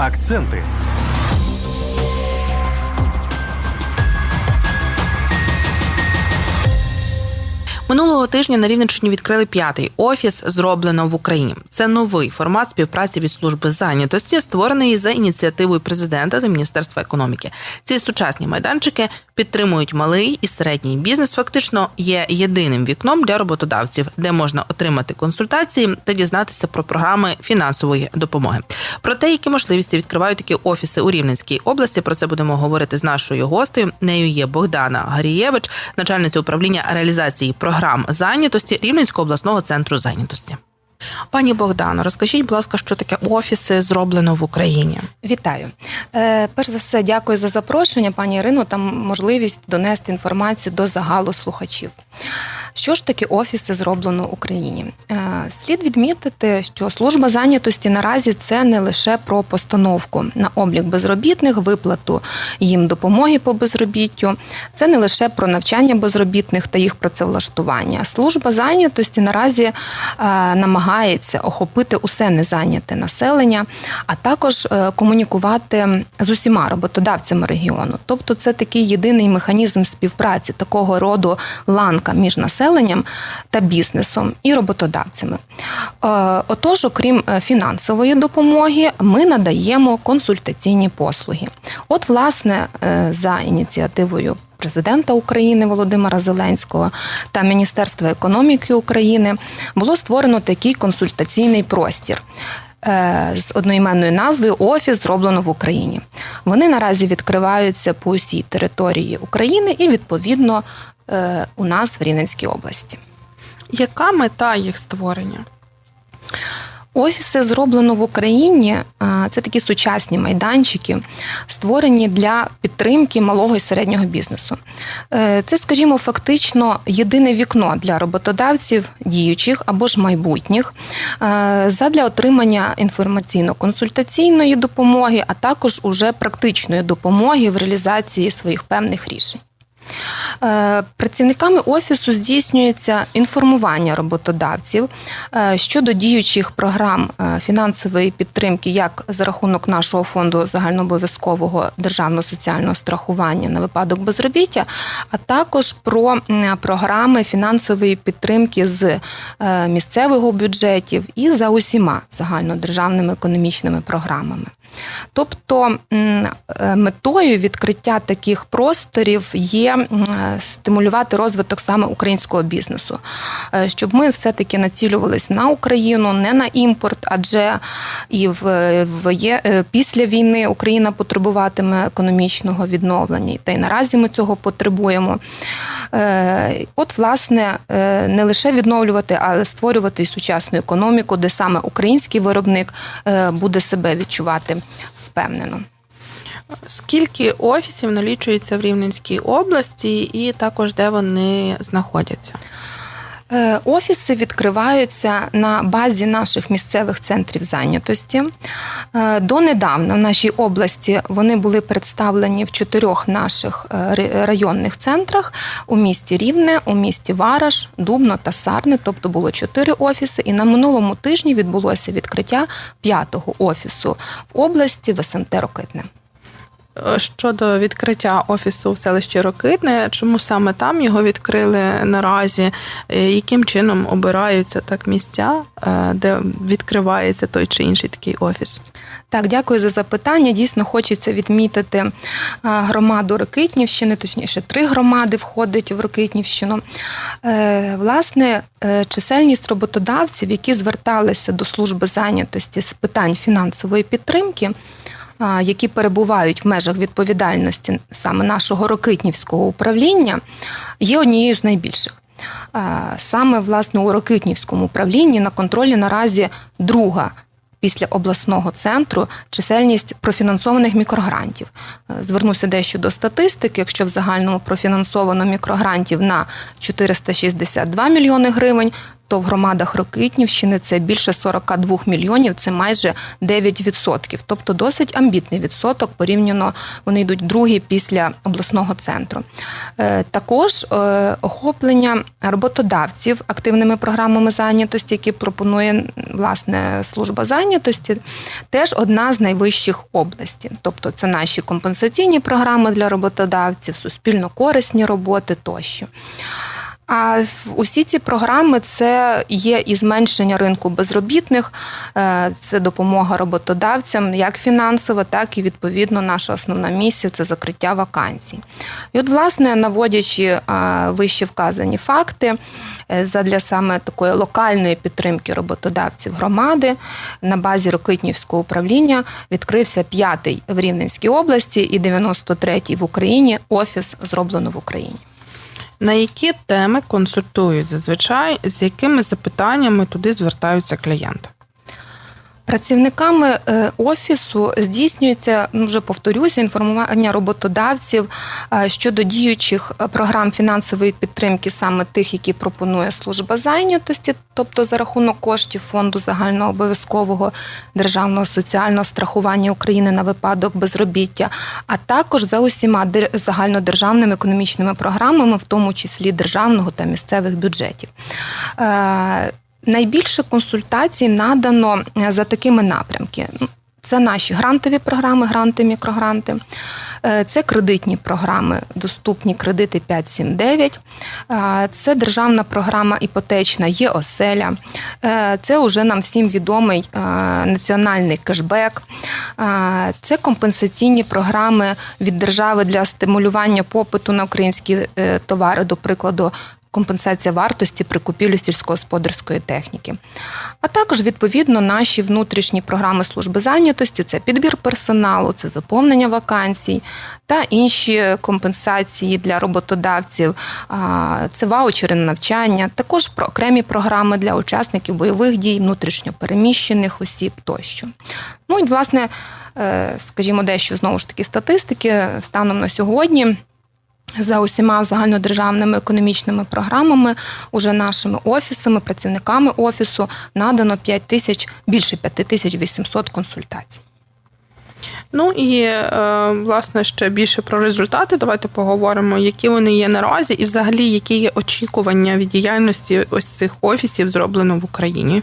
Акценти. Минулого тижня на Рівненщині відкрили п'ятий офіс, зроблено в Україні. Це новий формат співпраці від служби зайнятості, створений за ініціативою президента та міністерства економіки. Ці сучасні майданчики підтримують малий і середній бізнес. Фактично є єдиним вікном для роботодавців, де можна отримати консультації та дізнатися про програми фінансової допомоги. Про те, які можливості відкривають такі офіси у Рівненській області. Про це будемо говорити з нашою гостею. Нею є Богдана Гарієвич, начальниця управління реалізації програм зайнятості Рівненського обласного центру зайнятості. Пані Богдано, розкажіть, будь ласка, що таке офіси зроблено в Україні? Вітаю. Е, перш за все, дякую за запрошення, пані Ірино, та можливість донести інформацію до загалу слухачів. Що ж таке офіси зроблено в Україні? Е, слід відмітити, що служба зайнятості наразі це не лише про постановку на облік безробітних, виплату їм допомоги по безробіттю, це не лише про навчання безробітних та їх працевлаштування. Служба зайнятості наразі е, намагається охопити усе незайняте населення, а також е, комунікувати з усіма роботодавцями регіону. Тобто, це такий єдиний механізм співпраці такого роду ланка між населенням та бізнесом і роботодавцями. Е, Отож, окрім е, фінансової допомоги, ми надаємо консультаційні послуги. От, власне, за ініціативою. Президента України Володимира Зеленського та Міністерства економіки України було створено такий консультаційний простір е, з одноіменною назвою Офіс зроблено в Україні. Вони наразі відкриваються по усій території України і відповідно е, у нас в Рівненській області. Яка мета їх створення? Офіси зроблено в Україні. Це такі сучасні майданчики, створені для підтримки малого і середнього бізнесу. Е, Це, скажімо, фактично єдине вікно для роботодавців, діючих або ж майбутніх, е, задля отримання інформаційно-консультаційної допомоги, а також уже практичної допомоги в реалізації своїх певних рішень. Е, Працівниками офісу здійснюється інформування роботодавців е, щодо діючих програм е, фінансової підтримки, як за рахунок нашого фонду загальнообов'язкового державного соціального страхування на випадок безробіття, а також про програми фінансової підтримки з місцевих бюджетів і за усіма загальнодержавними економічними програмами. Тобто е, метою відкриття таких просторів є е, стимулювати розвиток саме українського бізнесу, Е, щоб ми все-таки націлювались на Україну, не на імпорт, адже і в, в є, після війни Україна потребуватиме економічного відновлення, та й наразі ми цього потребуємо. От, власне, не лише відновлювати, але створювати і сучасну економіку, де саме український виробник буде себе відчувати впевнено. Скільки офісів налічується в Рівненській області, і також де вони знаходяться? Е, Офіси відкриваються на базі наших місцевих центрів зайнятості. Е, Донедавна в нашій області вони були представлені в чотирьох наших е, районних центрах у місті Рівне, у місті Вараш, Дубно та Сарне. Тобто було чотири офіси. І на минулому тижні відбулося відкриття п'ятого офісу в області в СМТ Рокитне. Щодо відкриття офісу в селищі Рокитне, чому саме там його відкрили наразі? Е, Яким чином обираються так місця, е, де відкривається той чи інший такий офіс? Так, дякую за запитання. Дійсно, хочеться відмітити е, громаду Рокитнівщини, точніше, три громади входить в Рокитнівщину. Власне, чисельність роботодавців, які зверталися до служби зайнятості з питань фінансової підтримки. Які перебувають в межах відповідальності саме нашого Рокитнівського управління, є однією з найбільших. Саме власне у Рокитнівському управлінні на контролі наразі друга після обласного центру чисельність профінансованих мікрогрантів. Звернуся дещо до статистики. Якщо в загальному профінансовано мікрогрантів на 462 мільйони гривень, то в громадах Рокитнівщини це більше 42 мільйонів, це майже 9%. Тобто досить амбітний відсоток. Порівняно вони йдуть другі після обласного центру. Е, Також е, охоплення роботодавців активними програмами зайнятості, які пропонує власне служба зайнятості, теж одна з найвищих областей. Тобто це наші компенсаційні програми для роботодавців, суспільно корисні роботи тощо. А усі ці програми це є і зменшення ринку безробітних, е, це допомога роботодавцям, як фінансова, так і відповідно наша основна місія це закриття вакансій. І от, власне, наводячи е, вище вказані факти. е, Задля саме такої локальної підтримки роботодавців громади на базі Рокитнівського управління відкрився п'ятий в Рівненській області і 93-й в Україні офіс зроблено в Україні. На які теми консультують зазвичай, з якими запитаннями туди звертаються клієнти? Працівниками е, офісу здійснюється, ну вже повторюся, інформування роботодавців е, щодо діючих е, програм фінансової підтримки, саме тих, які пропонує служба зайнятості, тобто за рахунок коштів фонду загального обов'язкового державного соціального страхування України на випадок безробіття, а також за усіма загальнодержавними економічними програмами, в тому числі державного та місцевих бюджетів. Найбільше консультацій надано е, за такими напрямки. Це наші грантові програми, гранти, мікрогранти. Е, Це кредитні програми, доступні кредити 579. Е, Це державна програма іпотечна «Є-оселя». Е, Це вже нам всім відомий національний кешбек. Це компенсаційні програми від держави для стимулювання попиту на українські товари, до прикладу, компенсація вартості при купівлі сільськогосподарської техніки. А також, відповідно, наші внутрішні програми служби зайнятості це підбір персоналу, це заповнення вакансій та інші компенсації для роботодавців, це ваучери на навчання, також про окремі програми для учасників бойових дій, внутрішньопереміщених осіб тощо. Ну і власне, е, скажімо, дещо знову ж таки статистики станом на сьогодні. За усіма загальнодержавними економічними програмами, уже нашими офісами, працівниками офісу надано 5 тисяч більше 5800 консультацій. Ну і е, власне ще більше про результати. Давайте поговоримо, які вони є наразі, і взагалі які є очікування від діяльності ось цих офісів зроблено в Україні.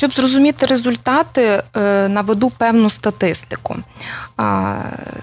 Щоб зрозуміти результати, е, наведу певну статистику.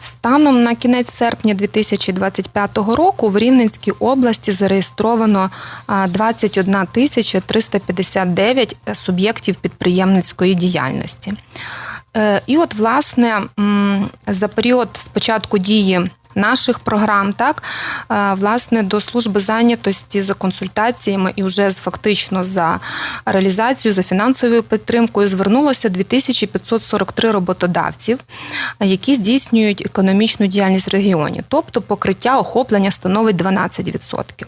Станом на кінець серпня 2025 року в Рівненській області зареєстровано 21 тисяча 359 суб'єктів підприємницької діяльності. Е, І от, власне, за період спочатку дії наших програм, так е, власне до служби зайнятості за консультаціями і вже фактично за реалізацію, за фінансовою підтримкою звернулося 2543 роботодавців, які здійснюють економічну діяльність в регіоні, тобто покриття охоплення становить 12%.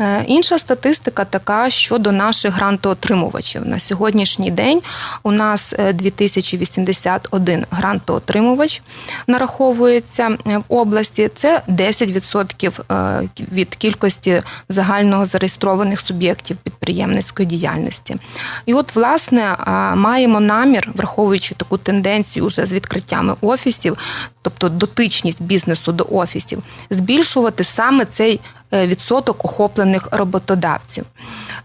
Е, Інша статистика така щодо наших грантоотримувачів. На сьогоднішній день у нас е, 2081 грантоотримувач нараховується е, в області. Це 10% е, від кількості загального зареєстрованих суб'єктів підприємницької діяльності. І от, власне, маємо намір, враховуючи таку тенденцію вже з відкриттями офісів, тобто дотичність бізнесу до офісів, збільшувати саме цей е, відсоток охоплених роботодавців.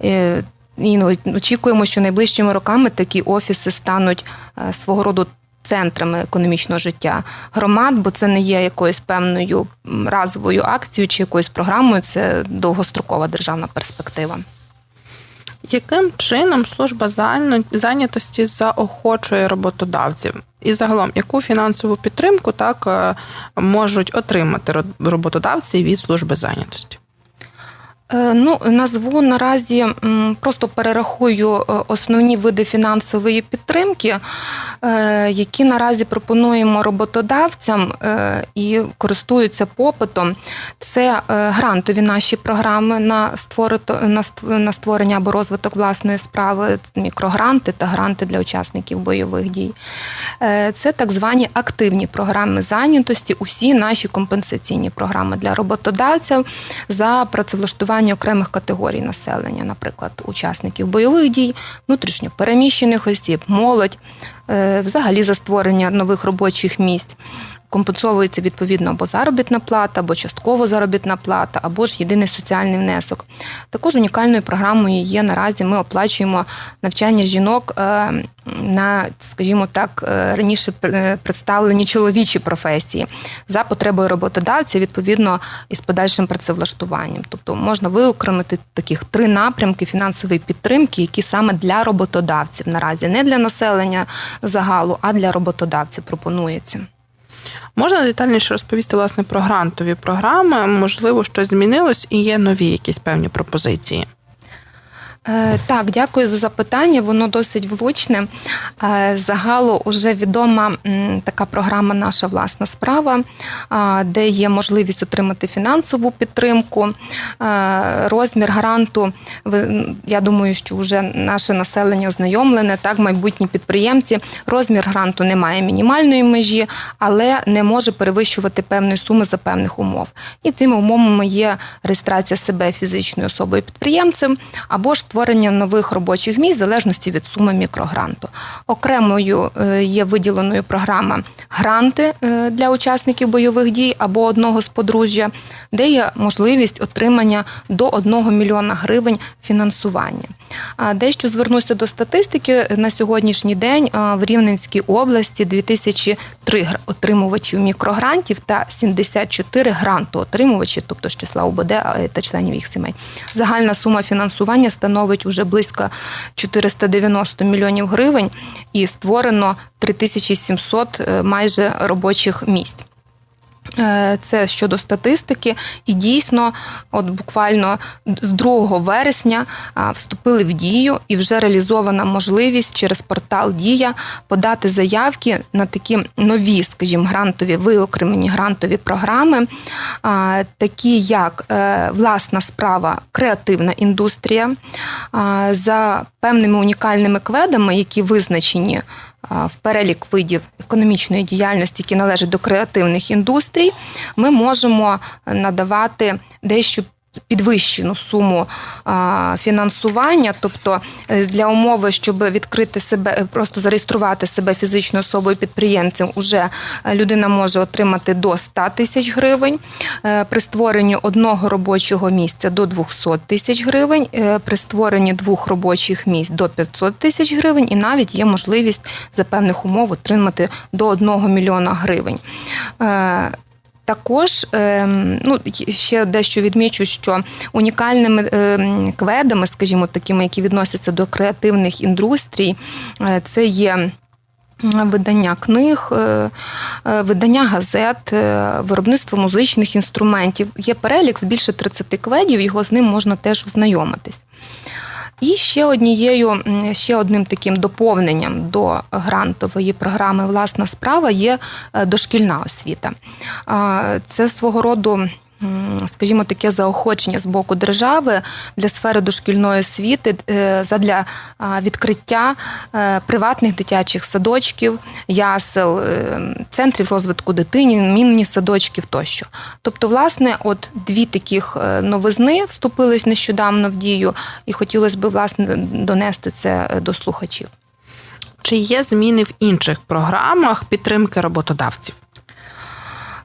Е, І ну, очікуємо, що найближчими роками такі офіси стануть е, свого роду центрами економічного життя громад, бо це не є якоюсь певною разовою акцією чи якоюсь програмою, це довгострокова державна перспектива. Яким чином служба зайнятості заохочує роботодавців? І загалом, яку фінансову підтримку так е, можуть отримати роботодавці від служби зайнятості? Е, Ну, назву наразі просто перерахую е, основні види фінансової підтримки. е, які наразі пропонуємо роботодавцям і користуються попитом, це грантові наші програми на створення або розвиток власної справи, мікрогранти та гранти для учасників бойових дій. Це так звані активні програми зайнятості, усі наші компенсаційні програми для роботодавців за працевлаштування окремих категорій населення, наприклад, учасників бойових дій, внутрішньо переміщених осіб, молодь, е, взагалі за створення нових робочих місць. Компенсовується відповідно або заробітна плата, або частково заробітна плата, або ж єдиний соціальний внесок. Також унікальною програмою є наразі. Ми оплачуємо навчання жінок е, на, скажімо так, е, раніше е, представлені чоловічі професії за потребою роботодавця, відповідно із подальшим працевлаштуванням. Тобто можна виокремити таких три напрямки фінансової підтримки, які саме для роботодавців наразі не для населення загалу, а для роботодавців пропонується. Можна детальніше розповісти власне про грантові програми? Можливо, щось змінилось і є нові якісь певні пропозиції. Е, Так, дякую за запитання. Воно досить влучне. Е, Загалу вже відома така програма Наша власна справа, де є можливість отримати фінансову підтримку. Е, Розмір гранту, я думаю, що вже наше населення ознайомлене, так, майбутні підприємці. Розмір гранту не має мінімальної межі, але не може перевищувати певної суми за певних умов. І цими умовами є реєстрація себе фізичною особою підприємцем або ж створення нових робочих місць в залежності від суми мікрогранту. Окремою е, є виділеною програма гранти е, для учасників бойових дій або одного з подружжя, де є можливість отримання до 1 мільйона гривень фінансування. Дещо звернуся до статистики. На сьогоднішній день в Рівненській області 2003 гр- отримувачів мікрогрантів та 74 грантоотримувачі, тобто з числа УБД та членів їх сімей. Загальна сума фінансування становить уже близько 490 мільйонів гривень і створено 3700 е, майже робочих місць. Е, Це щодо статистики, і дійсно, от буквально з 2 вересня вступили в дію, і вже реалізована можливість через портал Дія подати заявки на такі нові, скажімо, грантові виокремені грантові програми, такі як е, власна справа, креативна індустрія за певними унікальними кведами, які визначені в перелік видів економічної діяльності, які належать до креативних індустрій, ми можемо надавати дещо підвищену суму фінансування, тобто е, для умови, щоб відкрити себе, е, просто зареєструвати себе фізичною особою підприємцем, уже е, людина може отримати до 100 тисяч гривень. При створенні одного робочого місця до 200 тисяч гривень, при створенні двох робочих місць до 500 тисяч гривень, і навіть є можливість за певних умов отримати до 1 мільйона гривень. Також ем, ну, ще дещо відмічу, що унікальними ем, кведами, скажімо, такими, які відносяться до креативних індустрій, е, це є. Видання книг, е, е, видання газет, виробництво музичних інструментів. Є перелік з більше 30 кведів, його з ним можна теж ознайомитись. І ще однією, ще одним таким доповненням до грантової програми Власна справа є е, дошкільна освіта. Це свого роду. Скажімо, таке заохочення з боку держави для сфери дошкільної освіти е, задля відкриття е, приватних дитячих садочків, ясел, е, центрів розвитку дитині, мінні садочків тощо. Тобто, власне, от дві таких новизни вступили нещодавно в дію, і хотілося б власне донести це до слухачів. Чи є зміни в інших програмах підтримки роботодавців?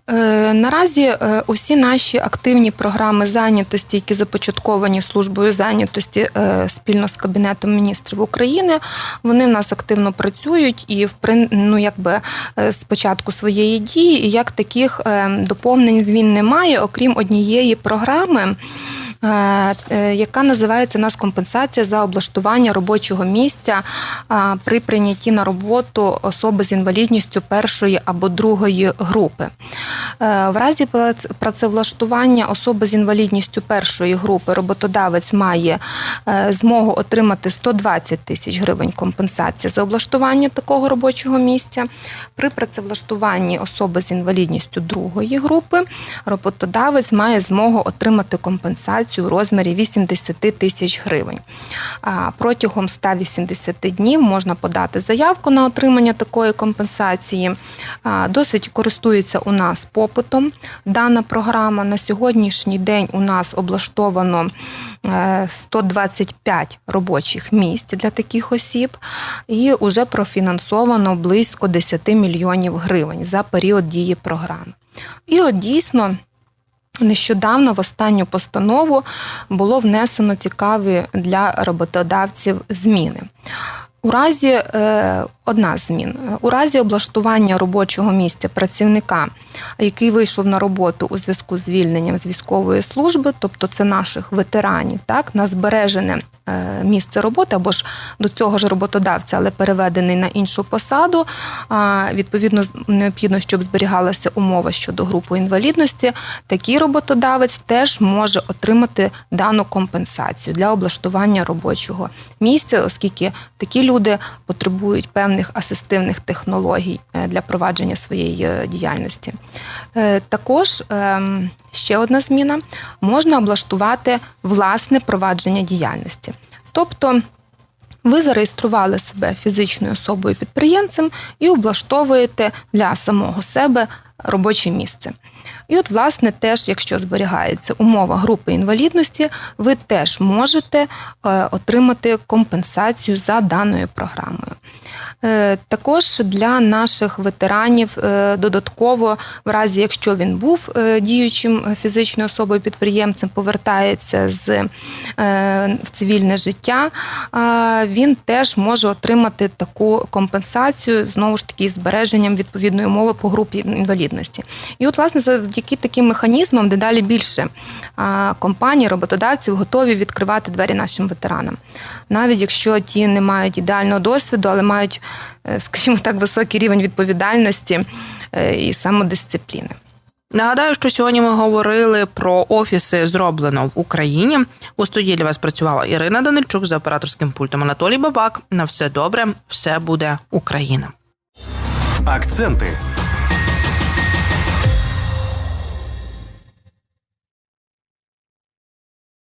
Е, Наразі е, усі наші активні програми зайнятості, які започатковані службою зайнятості е, спільно з Кабінетом міністрів України, вони в нас активно працюють і в ну, якби з початку своєї дії, і як таких доповнень змін немає, окрім однієї програми. Е, е, яка називається нас компенсація за облаштування робочого місця при прийнятті на роботу особи з інвалідністю першої або другої групи. Е, В разі працевлаштування особи з інвалідністю першої групи роботодавець має е, змогу отримати 120 тисяч гривень компенсації за облаштування такого робочого місця. При працевлаштуванні особи з інвалідністю другої групи роботодавець має змогу отримати компенсацію у розмірі 80 тисяч гривень. Протягом 180 днів можна подати заявку на отримання такої компенсації. Досить користується у нас попитом дана програма. На сьогоднішній день у нас облаштовано е, 125 робочих місць для таких осіб, і вже профінансовано близько 10 мільйонів гривень за період дії програми. І от дійсно. Нещодавно в останню постанову було внесено цікаві для роботодавців зміни. У разі е, одна змін у разі облаштування робочого місця працівника, який вийшов на роботу у зв'язку з звільненням з військової служби, тобто це наших ветеранів, так на збережене е, місце роботи або ж до цього ж роботодавця, але переведений на іншу посаду. А, відповідно, необхідно, щоб зберігалася умова щодо групи інвалідності. Такий роботодавець теж може отримати дану компенсацію для облаштування робочого місця, оскільки такі люди потребують певних асистивних технологій е, для провадження своєї е, діяльності. Е, Також ем, ще одна зміна можна облаштувати власне провадження діяльності. Тобто ви зареєстрували себе фізичною особою підприємцем і облаштовуєте для самого себе робоче місце. І от, власне, теж, якщо зберігається умова групи інвалідності, ви теж можете е, отримати компенсацію за даною програмою. Е, Також для наших ветеранів е, додатково, в разі якщо він був е, діючим фізичною особою підприємцем, повертається з в цивільне життя, він теж може отримати таку компенсацію знову ж таки збереженням відповідної умови по групі інвалідності. І от, власне, завдяки таким механізмам, дедалі більше компаній, роботодавців готові відкривати двері нашим ветеранам. Навіть якщо ті не мають ідеального досвіду, але мають, скажімо так, високий рівень відповідальності е, і самодисципліни. Нагадаю, що сьогодні ми говорили про офіси зроблено в Україні. У студії для вас працювала Ірина Данильчук за операторським пультом Анатолій Бабак. На все добре, все буде Україна. Акценти